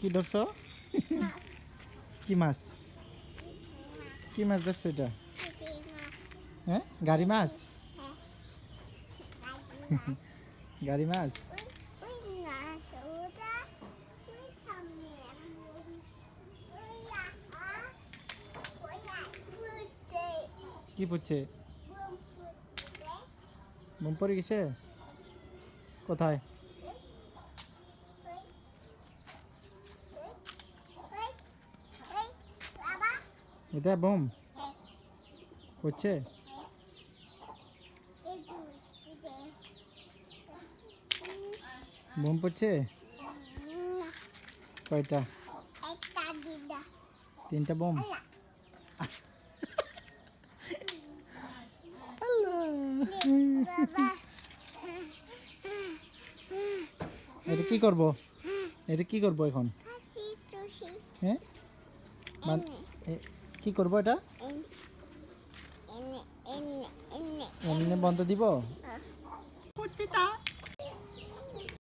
কি ধরছ? কি মাছ? কি মাছ ধরছো এটা? হ্যাঁ? গাড়ি মাছ? গাড়ি মাছ? কি পড়ছে। বোম পড়ে গেছে? কোথায়? এটা বোম? পড়ছে বোম পড়ছে? কয়টা? তিনটা বোম? এটা কি করব? এটা কি করব এখন? হ্যাঁ? কি করব এটা? এমনি বন্ধ দিব?